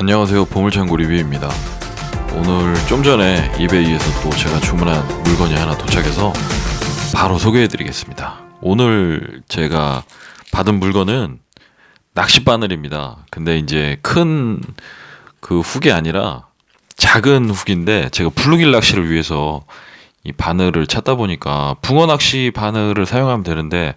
안녕하세요. 보물창고 리뷰입니다. 오늘 좀 전에 이베이에서 또 제가 주문한 물건이 하나 도착해서 바로 소개해 드리겠습니다. 오늘 제가 받은 물건은 낚시 바늘입니다. 근데 이제 큰 그 훅이 아니라 작은 훅인데 제가 블루길 낚시를 위해서 이 바늘을 찾다 보니까 붕어 낚시 바늘을 사용하면 되는데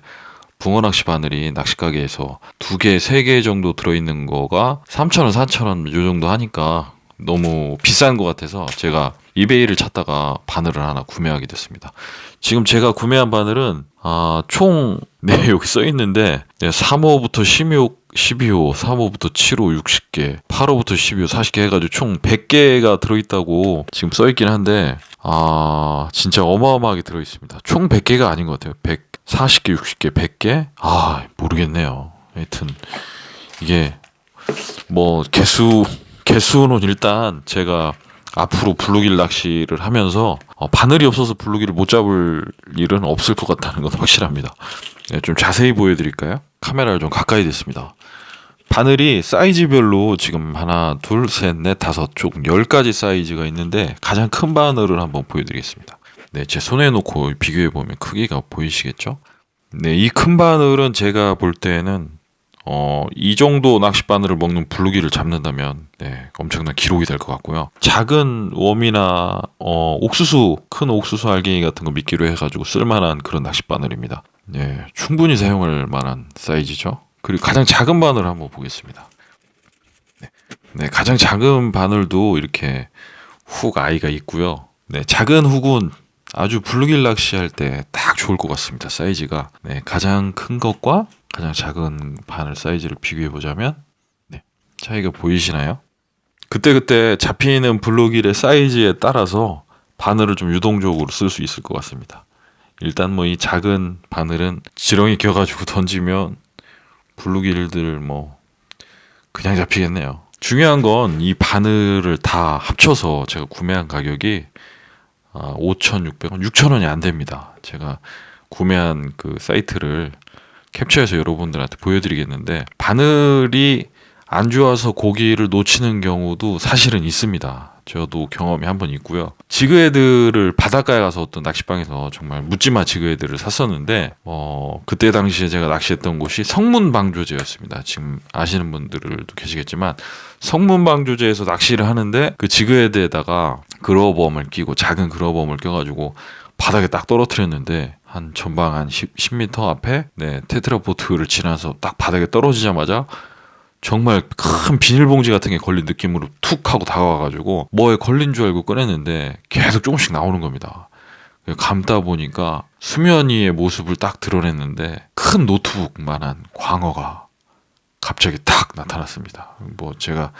붕어 낚시 바늘이 낚시 가게에서 두 개, 세 개 정도 들어있는 거가 3,000원, 4,000원 요 정도 하니까 너무 비싼 것 같아서 제가 이베이를 찾다가 바늘을 하나 구매하게 됐습니다. 지금 제가 구매한 바늘은 아, 총, 네, 여기 써 있는데, 네, 3호부터 16, 12호, 3호부터 7호 60개, 8호부터 12호 40개 해가지고 총 100개가 들어있다고 지금 써 있긴 한데, 아, 진짜 어마어마하게 들어있습니다. 총 100개가 아닌 것 같아요. 100, 40개, 60개, 100개? 아, 모르겠네요. 하여튼, 이게, 뭐, 개수, 개수는 일단 제가 앞으로 블루길 낚시를 하면서 어, 바늘이 없어서 블루길을 못 잡을 일은 없을 것 같다는 건 확실합니다. 네, 좀 자세히 보여드릴까요? 카메라를 좀 가까이 댔습니다. 바늘이 사이즈별로 지금 하나, 둘, 셋, 넷, 다섯, 총 10가지 사이즈가 있는데 가장 큰 바늘을 한번 보여드리겠습니다. 네, 제 손에 놓고 비교해 보면 크기가 보이시겠죠? 네, 이 큰 바늘은 제가 볼 때는 어, 이 정도 낚시 바늘을 먹는 블루기를 잡는다면 네, 엄청난 기록이 될 것 같고요. 작은 웜이나 어, 옥수수 큰 옥수수 알갱이 같은 거 미끼로 해가지고 쓸만한 그런 낚시 바늘입니다. 네, 충분히 사용할 만한 사이즈죠. 그리고 가장 작은 바늘 한번 보겠습니다. 네, 네, 가장 작은 바늘도 이렇게 훅 아이가 있고요. 네, 작은 훅은 아주 블루길 낚시할 때 딱 좋을 것 같습니다. 사이즈가 네, 가장 큰 것과 가장 작은 바늘 사이즈를 비교해 보자면 네, 차이가 보이시나요? 그때그때 잡히는 블루길의 사이즈에 따라서 바늘을 좀 유동적으로 쓸 수 있을 것 같습니다. 일단 뭐 이 작은 바늘은 지렁이 껴가지고 던지면 블루길들 뭐 그냥 잡히겠네요. 중요한 건 이 바늘을 다 합쳐서 제가 구매한 가격이 아, 5,600원, 6,000원이 안 됩니다. 제가 구매한 그 사이트를 캡처해서 여러분들한테 보여드리겠는데 바늘이 안 좋아서 고기를 놓치는 경우도 사실은 있습니다. 저도 경험이 한 번 있고요. 지그헤드를 바닷가에 가서 어떤 낚시방에서 정말 묻지마 지그헤드를 샀었는데 어 그때 당시에 제가 낚시했던 곳이 성문방조제였습니다. 지금 아시는 분들도 계시겠지만 성문방조제에서 낚시를 하는데 그 지그헤드에다가 그로버멈을 끼고 작은 그로버멈을 껴가지고 바닥에 딱 떨어뜨렸는데 한 전방 한 10, 10m 앞에 네 테트라포트를 지나서 딱 바닥에 떨어지자마자 정말 큰 비닐봉지 같은 게 걸린 느낌으로 툭 하고 다가와가지고 뭐에 걸린 줄 알고 꺼냈는데 계속 조금씩 나오는 겁니다. 감다 보니까 수면 위의 모습을 딱 드러냈는데 큰 노트북만한 광어가 갑자기 딱 나타났습니다. 뭐 제가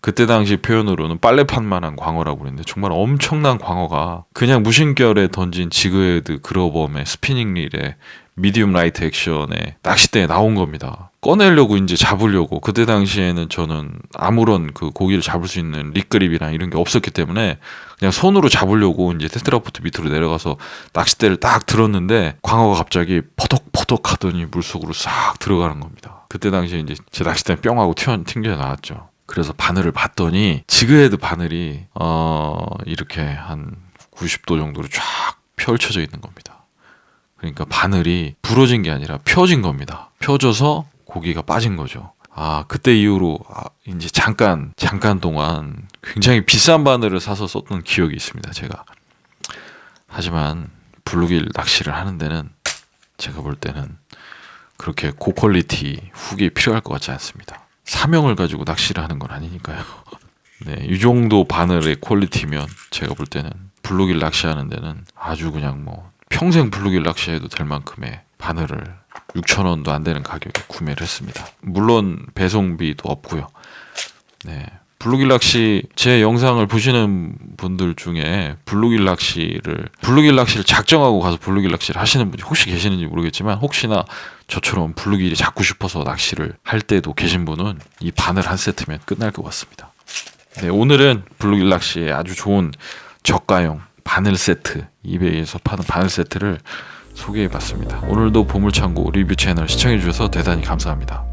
그때 당시 표현으로는 빨래판만한 광어라고 그랬는데 정말 엄청난 광어가 그냥 무심결에 던진 지그헤드 그로범의 스피닝 릴에 미디움 라이트 액션에 낚싯대에 나온 겁니다. 꺼내려고 이제 잡으려고 그때 당시에는 저는 아무런 그 고기를 잡을 수 있는 릭그립이나 이런 게 없었기 때문에 그냥 손으로 잡으려고 이제 테트라포트 밑으로 내려가서 낚싯대를 딱 들었는데 광어가 갑자기 퍼덕퍼덕 하더니 물속으로 싹 들어가는 겁니다. 그때 당시에 이제 제 낚싯대 뿅 하고 튀어 튕겨 나왔죠. 그래서 바늘을 봤더니 지그헤드 바늘이 어 이렇게 한 90도 정도로 쫙 펼쳐져 있는 겁니다. 그러니까 바늘이 부러진 게 아니라 펴진 겁니다. 펴져서 고기가 빠진 거죠. 아, 그때 이후로 아, 이제 잠깐 잠깐 동안 굉장히 비싼 바늘을 사서 썼던 기억이 있습니다. 제가. 하지만 블루길 낚시를 하는 데는 제가 볼 때는 그렇게 고퀄리티 훅이 필요할 것 같지 않습니다. 사명을 가지고 낚시를 하는 건 아니니까요. 네, 이 정도 바늘의 퀄리티면 제가 볼 때는 블루길 낚시하는 데는 아주 그냥 뭐 평생 블루길 낚시해도 될 만큼의 바늘을 6,000원도 안 되는 가격에 구매를 했습니다. 물론 배송비도 없고요. 네. 블루길 낚시 제 영상을 보시는 분들 중에 블루길 낚시를 블루길 낚시를 작정하고 가서 블루길 낚시를 하시는 분이 혹시 계시는지 모르겠지만 혹시나 저처럼 블루길이 잡고 싶어서 낚시를 할 때도 계신 분은 이 바늘 한 세트면 끝날 것 같습니다. 네, 오늘은 블루길 낚시에 아주 좋은 저가용 바늘 세트 이베이에서 파는 바늘 세트를 소개해 봤습니다. 오늘도 보물창고 리뷰 채널 시청해 주셔서 대단히 감사합니다.